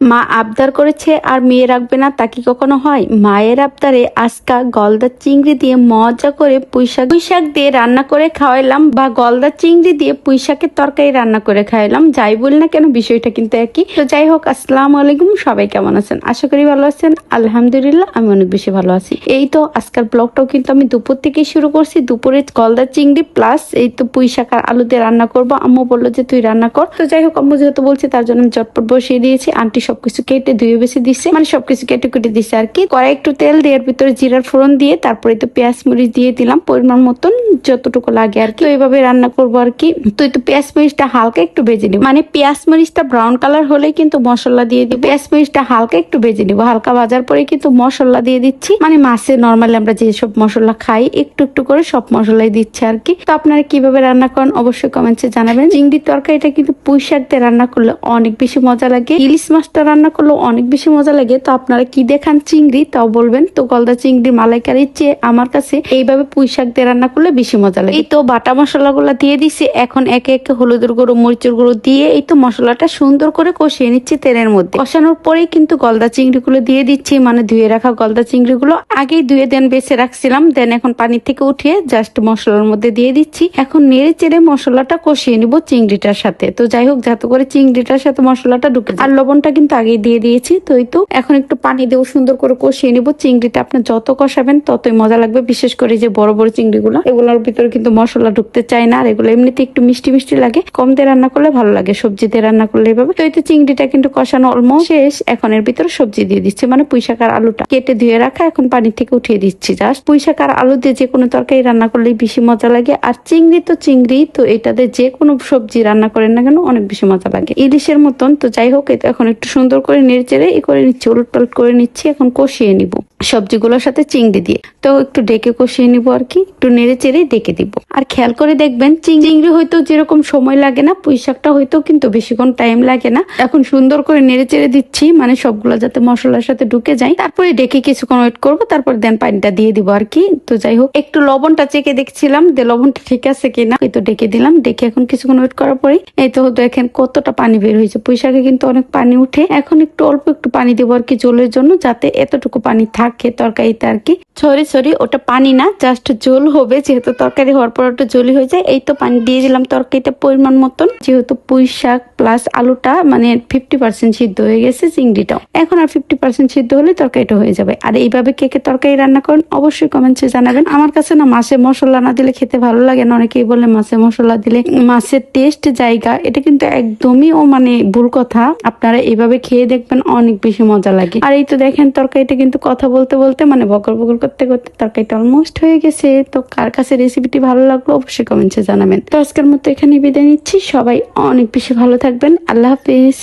মা আবদার করেছে আর মেয়ে রাখবে না তা কি কখনো হয়? মায়ের আবদারে আজকা গলদা চিংড়ি দিয়ে মজা করে পুঁইশাক পুঁইশাক দিয়ে রান্না করে খাওয়াইলাম বা গলদা চিংড়ি দিয়ে পুঁইশাকের তরকারি রান্না করে খাওয়াইলাম, যাই বল না কেন বিষয়টা কিন্তু একই। তো যাই হোক, আসসালাম আলাইকুম, সবাই কেমন আছেন? আশা করি ভালো আছেন। আলহামদুলিল্লাহ, আমি অনেক বেশি ভালো আছি। এই তো আজকাল ব্লগটাও কিন্তু আমি দুপুর থেকে শুরু করছি। দুপুরে গলদা চিংড়ি প্লাস এই তো পুঁই শাক আর আলু দিয়ে রান্না করব। আম্মু বলল যে তুই রান্না কর। তো যাই হোক, আম্মু যেহেতু বলছি তার জন্য আমি চটপট বসিয়ে দিয়েছি। আন্টি সবকিছু কেটে ধুয়ে বেশি দিচ্ছে মানে সবকিছু কেটে কেটে দিচ্ছে আর কি। কড়াই একটু তেল দিয়ে ভিতরে জিরার ফোড়ন দিয়ে তারপরে তো পেঁয়াজ মরিচ দিয়ে দিলাম পরিমাণ মতন যতটুকু লাগে আর কি। এইভাবে রান্না করব আর কি। তো তো পেঁয়াজ মরিচটা হালকা একটু ভেজে নিব। মানে পেঁয়াজ মরিচটা ব্রাউন কালার হলেই কিন্তু মশলা দিয়ে দিব। পেঁয়াজ মরিচটা হালকা একটু ভেজে নিব। হালকা ভাজার পরে কিন্তু মশলা দিয়ে দিচ্ছি। মানে মাছে নর্মালি আমরা যেসব মশলা খাই, একটু একটু করে সব মশলাই দিচ্ছে আর কি। তো আপনারা কীভাবে রান্না করেন অবশ্যই কমেন্টসে জানাবেন। চিংড়ির তরকারিটা কিন্তু পুঁই শাক দিয়ে রান্না করলে অনেক বেশি মজা লাগে। ইলিশ মাছটা রান্না করলে অনেক বেশি মজা লাগে। তো আপনারা কি দেখান চিংড়ি, তাও বলবেন। তো গলদা চিংড়ি মালাইকারির চেয়ে আমার কাছে এইভাবে পুঁই শাক দিয়ে রান্না করলে বেশি মজা লাগে। এই তো বাটা মশলাগুলো দিয়ে দিছি। এখন একে একে হলুদের গুঁড়ো, মরিচের গুঁড়ো দিয়ে এই তো মশলাটা সুন্দর করে কষিয়ে নিচ্ছি তেলের মধ্যে। কষানোর পরেই কিন্তু গলদা চিংড়িগুলো দিয়ে দিচ্ছি। মানে ধুয়ে রাখা গলদা চিংড়িগুলো আগেই ধুয়ে দেন বেছে রাখছিলাম। দেন এখন পানি থেকে উঠিয়ে জাস্ট মশলার মধ্যে দিয়ে দিচ্ছি। এখন নেড়ে চেড়ে মশলাটা কষিয়ে নিব চিংড়িটার সাথে। তো যাই হোক, যাতে করে চিংড়িটার সাথে মশলাটা ঢুকে আর লবণটা কিন্তু আগেই দিয়ে দিয়েছি। তো তো, এখন একটু পানি দেবো সুন্দর করে কষিয়ে নিব। চিংড়িটা আপনি যত কষাবেন ততই মজা লাগবে। বিশেষ করে যে বড় বড় চিংড়িগুলো, এগুলোর ভিতরে কিন্তু মশলা ঢুকতে চায় না। আর এগুলো এমনিতে একটু মিষ্টি মিষ্টি লাগে। কম দিয়ে রান্না করলে ভালো লাগে। সবজি দিয়ে রান্না করলে এভাবে। তো এই তো চিংড়িটা কিন্তু কষানো অলমোস্ট শেষ। এখন এর ভিতরে সবজি দিয়ে দিচ্ছি। মানে পুঁইশাক আর আলুটা কেটে ধুয়ে রাখা। এখন পানি থেকে উঠিয়ে দিচ্ছি জাস্ট পুঁইশাক আর আলু দিয়ে যে কোনো তরকারি রান্না করলেই বেশি মজা লাগে। আর চিংড়ি তো চিংড়ি, তো এটাতে যে কোনো সবজি রান্না করেন না কেন, অনেক বেশি মজা লাগে। ইলিশের মতন। তো যাই হোক তো এখন একটু সুন্দর করে নেড়ে চেড়ে ই করে নিচ্ছি উলট পালট করে নিচ্ছি এখন কষিয়ে নিব। সবজিগুলোর সাথে চিংড়ি দিয়ে। তো একটু ডেকে কষিয়ে নিব আর কি, একটু নেড়ে চেড়ে ডেকে দিব। আর খেয়াল করে দেখবেন, চিংড়ি হয়তো যেরকম সময় লাগে না, পুঁই শাকটা হয়তো কিন্তু বেশিক্ষণ টাইম লাগে না। এখন সুন্দর করে নেড়ে চেড়ে দিচ্ছি মানে সবগুলো যাতে মশলার সাথে ঢুকে যায়। তারপরে ডেকে কিছুক্ষণ ওয়েট করব, তারপর দেন পানিটা দিয়ে দিব আর কি। তো যাই হোক, একটু লবণটা চেকে দেখছিলাম যে লবণটা ঠিক আছে কিনা। এই তো ডেকে দিলাম, ডেকে এখন কিছুক্ষণ ওয়েট করার পরে এই তো হতো এখন কতটা পানি বের হয়েছে। পুঁই শাকে কিন্তু অনেক পানি উঠে। এখন একটু অল্প একটু পানি দেবো আর কি জলের জন্য, যাতে এতটুকু পানি থাকে তরকারিতে আর কি। সরি সরি, ওটা পানি না জাস্ট জল হবে, যেহেতু তরকারি হওয়ার পর ওটা জলই হয়ে যায়, এই তো পানি দিয়ে দিলাম তরকারিটা পরিমাণ মতন। যেহেতু পুঁই শাক প্লাস আলুটা মানে ফিফটি পার্সেন্ট সিদ্ধ হয়ে গেছে চিংড়িটাও। এখন আর ফিফটি পার্সেন্ট সিদ্ধ হলে তরকারিটা হয়ে যাবে। আর এইভাবে কে কে তরকারি রান্না করেন, অবশ্যই কমেন্টসে জানাবেন। আমার কাছে না মাছে মশলা না দিলে খেতে ভালো লাগে না, অনেকেই বলে মাছে মশলা দিলে মাছের টেস্ট জায়গা, এটা কিন্তু একদমই ও মানে ভুল কথা। আপনারা এইভাবে খেয়ে দেখবেন, অনেক বেশি মজা লাগে। আর এই তো দেখেন তরকারিটা কিন্তু কথা বলতে বলতে মানে বকর বকর করতে করতে তরকারিটা অলমোস্ট হয়ে গেছে। তো কার কাছে রেসিপিটি ভালো লাগল অবশ্যই কমেন্টসে জানাবেন। তো আজকের মতো এখানে বিদায় নিচ্ছি। সবাই অনেক বেশি ভালো থাকবেন। আল্লাহ হাফিজ।